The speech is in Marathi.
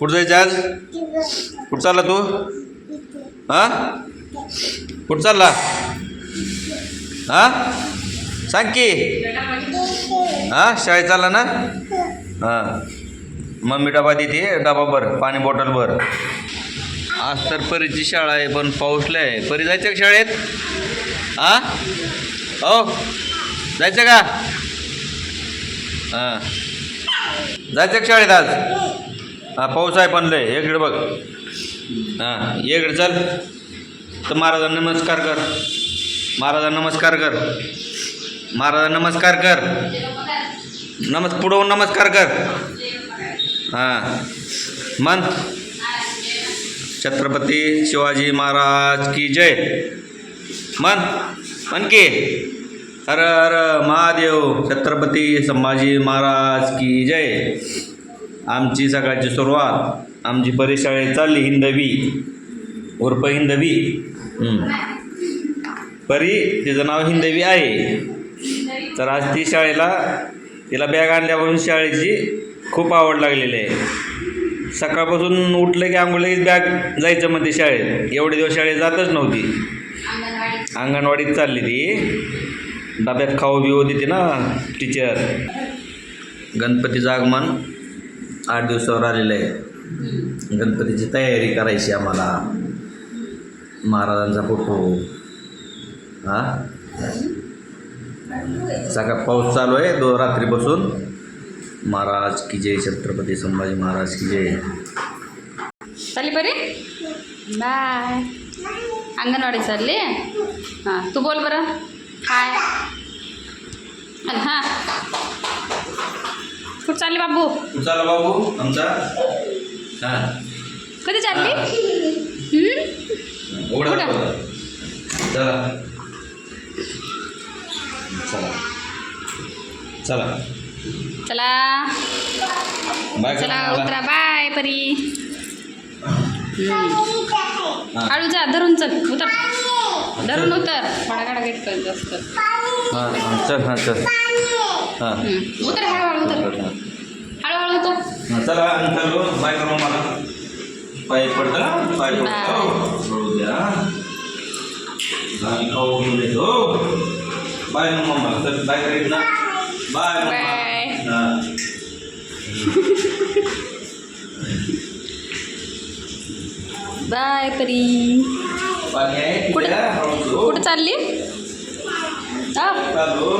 कुठं जायचं आज? कुठं चालला तू? हा? कुठं चालला? हां? सांग की. हां? शाळेत चालला ना? हां. मम्मी डबा देते डबा भर पाणी बॉटल भर आज तर परीची शाळा आहे पण पाऊसला आहे. परी जायचं का शाळेत? हां? हो? जायचं का? हां. जायचं का शाळेत आज? हा पाऊस आहे पण लय. इकडे बघ. हां इकडे चल. तर महाराजांना नमस्कार कर. महाराजांना नमस्कार कर. महाराजांना नमस्कार कर. नमस् पुढं नमस्कार कर. हां. मन छत्रपती शिवाजी महाराज की जय. मन मन की. हर हर महादेव. छत्रपती संभाजी महाराज की जय. आमची सकाळची सुरुवात आमची परिशाळेत चालली हिंदवी. उर्फ हिंदवी. परी तिचं नाव हिंदवी आहे. तर आज ती शाळेला तिला बॅग आणल्यापासून शाळेची खूप आवड लागलेली आहे. सकाळपासून उठलं की आंघोळ लगेच बॅग जायचं म्हणते शाळेत. एवढे दिवस शाळेत जातच नव्हती. अंगणवाडीत चालली ती. डब्यात खाऊ बिऊ देते ना टीचर गणपतीचं आगमन. आठ दिवसावर आलेलं आहे. गणपतीची तयारी करायची आम्हाला. महाराजांचा फोटो. हां? सकाळ पाऊस चालू आहे दो रात्रीपासून. महाराज की जय छत्रपती संभाजी महाराज की जय. चालली बरे बाय. अंगणवाडी चालली? हां तू बोल बरं. हाय. हां. चालली बाबू? चला बाबू? आमचा? हां. कधी चालली? हम्म? उघडा. चला. चला. चला. चला. बाय चला. उतरा. बाय परी. हां. हळू जा धरून चल. उतर. धरून उतर. थोडा गाडा गेट कर जास्त. हां हां. चल हां चल. हां. हम्म. उतर हळूहळू उतर. हळूहळू उतर हां, चला चाललो बाय करू मला पाय पडतं ना? पाय. पडतो. द्या. आम्ही खाऊ येतो बाय ना मम्मा. चल बाय करीत ना बाय. बाय. हां. बाय परी. पाणी आहे? कुठं? कुठं चालली? हा चाललो